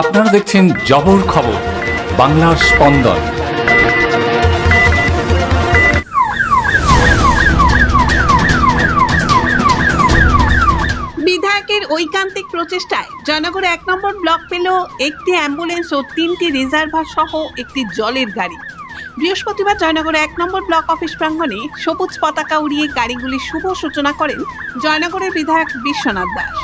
আপনারা দেখছেন জবর খবর, বাংলার স্পন্দন। বিধায়কের ঐকান্তিক প্রচেষ্টায় জয়নগরে এক নম্বর ব্লক পেল একটি অ্যাম্বুলেন্স ও তিনটি রিজার্ভার সহ একটি জলের গাড়ি। বৃহস্পতিবার জয়নগরে এক নম্বর ব্লক অফিস প্রাঙ্গণে সবুজ পতাকা উড়িয়ে গাড়িগুলির শুভ সূচনা করেন জয়নগরের বিধায়ক বিশ্বনাথ দাস।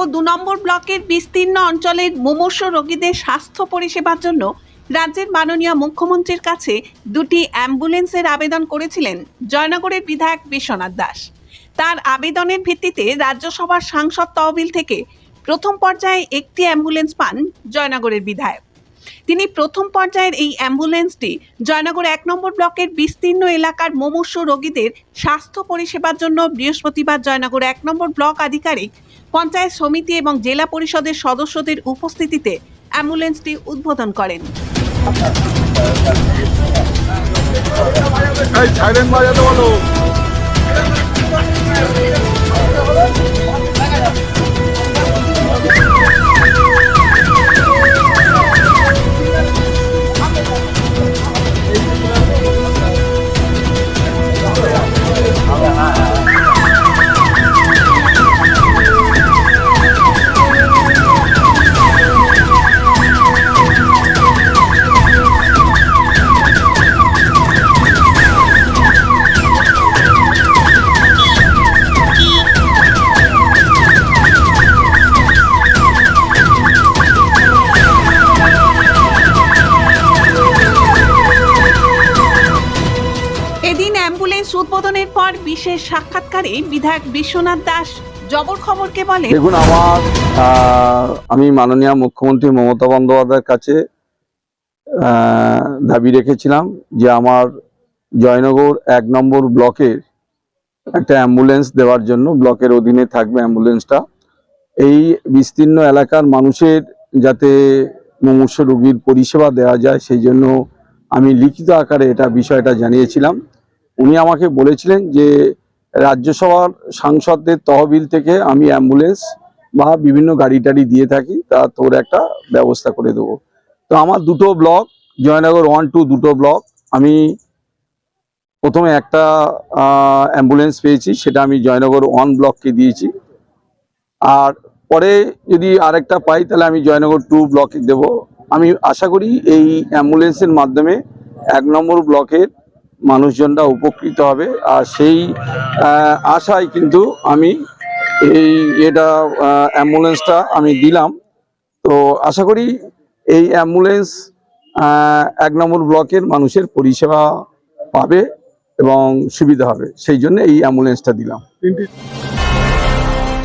ও দু নম্বর ব্লকের বিস্তীর্ণ অঞ্চলের মুমূর্ষ রোগীদের স্বাস্থ্য পরিষেবার জন্য রাজ্যের মাননীয় মুখ্যমন্ত্রীর কাছে দুটি অ্যাম্বুলেন্সের আবেদন করেছিলেন জয়নগরের বিধায়ক বিশ্বনাথ দাস। তার আবেদনের ভিত্তিতে রাজ্যসভার সাংসদ তহবিল থেকে প্রথম পর্যায়ে একটি অ্যাম্বুলেন্স পান জয়নগরের বিধায়ক। তিনি প্রথম পর্যায়ের এই অ্যাম্বুলেন্সটি জয়নগর এক নম্বর ব্লকের বিস্তীর্ণ এলাকার মুমূর্ষ রোগীদের স্বাস্থ্য পরিষেবার জন্য বৃহস্পতিবার জয়নগর এক নম্বর ব্লক আধিকারিক পঞ্চায়েত সমিতি এবং জেলা পরিষদের সদস্যদের উপস্থিতিতে অ্যাম্বুলেন্সটি উদ্বোধন করেন। সাক্ষাৎকারে বিধায়ক বিশ্বনাথ দাস জবর খবরকে বলেন, দেখুন, আমার আমি মাননীয় মুখ্যমন্ত্রী মমতা বন্দ্যোপাধ্যায়ের কাছে দাবি রেখেছিলাম যে আমার জয়নগর এক নম্বর ব্লকের একটা অ্যাম্বুলেন্স দেওয়ার জন্য, ব্লকের অধীনে থাকবে অ্যাম্বুলেন্সটা। এই বিস্তীর্ণ এলাকার মানুষের যাতে মুমূর্ষ রোগীর পরিষেবা দেওয়া যায়, সেই জন্য আমি লিখিত আকারে এটা বিষয়টা জানিয়েছিলাম। উনি আমাকে বলেছিলেন যে রাজ্যসভার সাংসদদের তহবিল থেকে আমি অ্যাম্বুলেন্স বা বিভিন্ন গাড়ি টাড়ি দিয়ে থাকি, তা তোর একটা ব্যবস্থা করে দেবো। তো আমার দুটো ব্লক, জয়নগর ওয়ান, টু দুটো ব্লক, আমি প্রথমে একটা অ্যাম্বুলেন্স পেয়েছি, সেটা আমি জয়নগর ওয়ান ব্লককে দিয়েছি। আর পরে যদি আরেকটা পাই, তাহলে আমি জয়নগর টু ব্লকে দেব। আমি আশা করি এই অ্যাম্বুলেন্সের মাধ্যমে এক নম্বর ব্লকের মানুষজনরা উপকৃত হবে। আর সেই আশায় কিন্তু আমি এই এটা অ্যাম্বুলেন্সটা আমি দিলাম। তো আশা করি এই অ্যাম্বুলেন্স এক নম্বর ব্লকের মানুষের পরিষেবা পাবে এবং সুবিধা হবে। সেই জন্য এই অ্যাম্বুলেন্সটা দিলাম।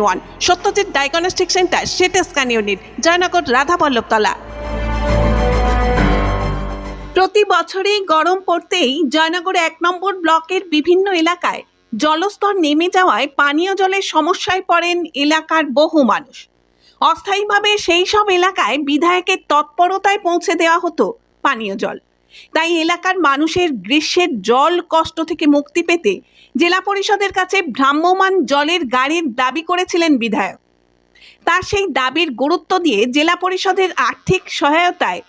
one. Satyajit diagnostic centre, CT scan unit, Joynagar, Radhaballavtala. প্রতি বছরই গরম পড়তেই জয়নগর এক নম্বর ব্লকের বিভিন্ন এলাকায় জলস্তর নেমে যাওয়ায় পানীয় জলের সমস্যায় পড়েন এলাকার বহু মানুষ। অস্থায়ীভাবে সেই সব এলাকায় বিধায়কের তৎপরতায় পৌঁছে দেওয়া হতো পানীয় জল। তাই এলাকার মানুষের গ্রীষ্মের জল কষ্ট থেকে মুক্তি পেতে জেলা পরিষদের কাছে ভ্রাম্যমান জলের গাড়ির দাবি করেছিলেন বিধায়ক। তার সেই দাবির গুরুত্ব দিয়ে জেলা পরিষদের আর্থিক সহায়তায়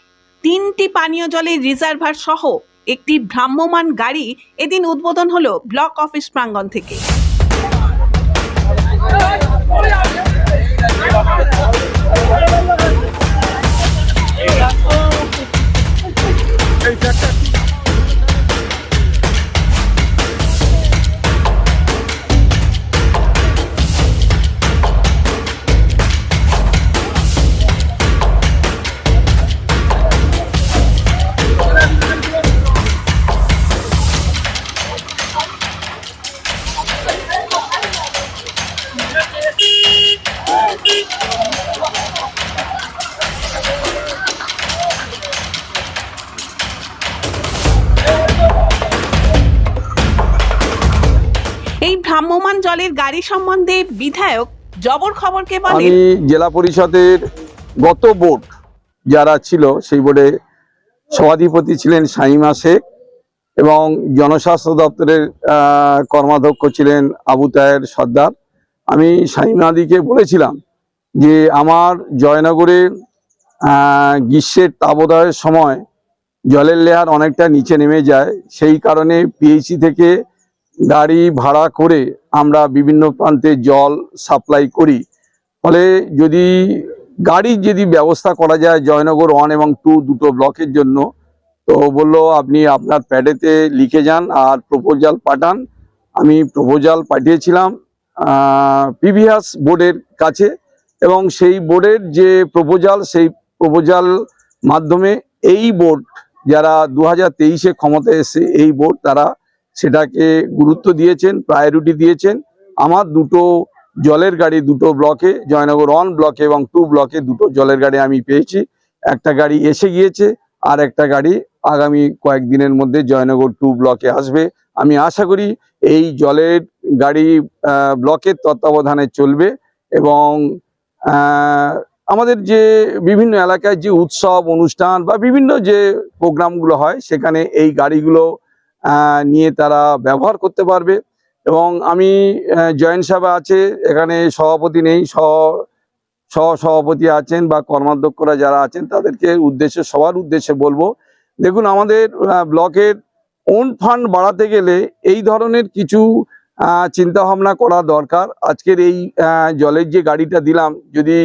তিনটি পানীয় জলের রিজার্ভার সহ একটি ভ্রাম্যমান গাড়ি এদিন উদ্বোধন হলো ব্লক অফিস প্রাঙ্গণ থেকে। ভ্রাম্যমান জলের গাড়ি সম্বন্ধে বিধায়ক জবর খবরকে আমি বলেন জেলা পরিষদের গত বোর্ড যারা ছিল, সেই বোর্ডে সভাধিপতি ছিলেন শাইমা শেখ এবং জনস্বাস্থ্য দপ্তরের কর্মাধ্যক্ষ ছিলেন আবু তায়ের সর্দার। আমি শাইমাদিকে বলেছিলাম যে আমার জয়নগরে গ্রীষ্মের তাবোদয়ের সময় জলের লেয়ার অনেকটা নিচে নেমে যায়, সেই কারণে পিএইচি থেকে গাড়ি ভাড়া করে আমরা বিভিন্ন প্রান্তে জল সাপ্লাই করি। ফলে যদি গাড়ির যদি ব্যবস্থা করা যায় জয়নগর ওয়ান এবং টু দুটো ব্লকের জন্য, তো বলল আপনি আপনার প্যাডেতে লিখে যান আর প্রপোজাল পাঠান। আমি প্রপোজাল পাঠিয়েছিলাম পিভিএস বোর্ডের কাছে এবং সেই বোর্ডের যে প্রপোজাল, সেই প্রপোজাল মাধ্যমে এই বোর্ড, যারা দু হাজার তেইশে ক্ষমতায় এসে এই বোর্ড, তারা সেটাকে গুরুত্ব দিয়েছেন প্রায়োরিটি দিয়েছেন। আমার দুটো জলের গাড়ি দুটো ব্লকে জয়নগর ওয়ান ব্লকে এবং টু ব্লকে দুটো জলের গাড়ি আমি পেয়েছি। একটা গাড়ি এসে গিয়েছে আর একটা গাড়ি আগামী কয়েকদিনের মধ্যে জয়নগর টু ব্লকে আসবে। আমি আশা করি এই জলের গাড়ি ব্লকের তত্ত্বাবধানে চলবে এবং আমাদের যে বিভিন্ন এলাকায় যে উৎসব, অনুষ্ঠান বা বিভিন্ন যে প্রোগ্রামগুলো হয়, সেখানে এই গাড়িগুলো নিয়ে তারা ব্যবহার করতে পারবে। এবং আমি জয়েন্ট সভা আছে, এখানে সভাপতি নেই সহ সভাপতি আছেন বা কর্মাধ্যক্ষরা যারা আছেন, তাদেরকে উদ্দেশ্যে, সবার উদ্দেশ্যে বলব, দেখুন আমাদের ব্লকের ওন ফান্ড বাড়াতে গেলে এই ধরনের কিছু চিন্তা ভাবনা করা দরকার। আজকের এই জলের যে গাড়িটা দিলাম, যদি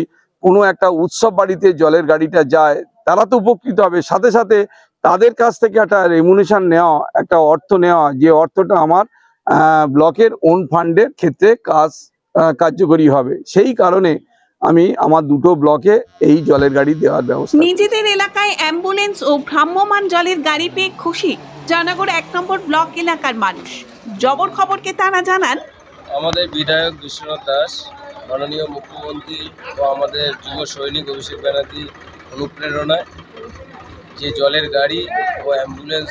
কোনো একটা উৎসব বাড়িতে জলের গাড়িটা যায় তারা তো উপকৃত হবে। সাথে সাথে তাদের কাছ থেকে একটা রেমুনেশন নেওয়া একটা অর্থ নেওয়া যে অর্থটা আমার ব্লকের ওন ফান্ডের ক্ষেত্রে কাজ কার্যকরী হবে। সেই কারণে আমি আমার দুটো ব্লকে এই জলের গাড়ি দেওয়ার ব্যবস্থা নিজেদের এলাকায় অ্যাম্বুলেন্স ও ভ্রাম্যমান জলের গাড়ি পেয়ে খুশি জয়নগর এক নম্বর ব্লক এলাকার মানুষ। জবর খবরকে তারা জানান। আমাদের বিধায়ক বিশ্বনাথ দাস মাননীয় মুখ্যমন্ত্রী ও আমাদের যুব সৈনিক অভিষেক ব্যানার্জি অনুপ্রেরণায় যে জলের গাড়ি ও অ্যাম্বুলেন্স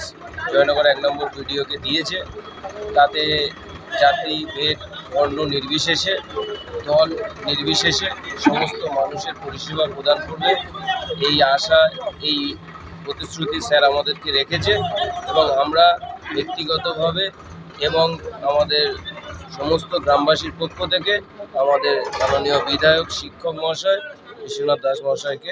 জয়নগর এক নম্বর ভিডিওকে দিয়েছে, তাতে জাতি ভেদ বর্ণ নির্বিশেষে, দল নির্বিশেষে সমস্ত মানুষের পরিষেবা প্রদান করবে। এই আশা, এই প্রতিশ্রুতি স্যার আমাদেরকে রেখেছে এবং আমরা ব্যক্তিগতভাবে এবং আমাদের সমস্ত গ্রামবাসীর পক্ষ থেকে আমাদের মাননীয় বিধায়ক, শিক্ষক মহাশয়, বিশ্বনাথ দাস মহাশয়কে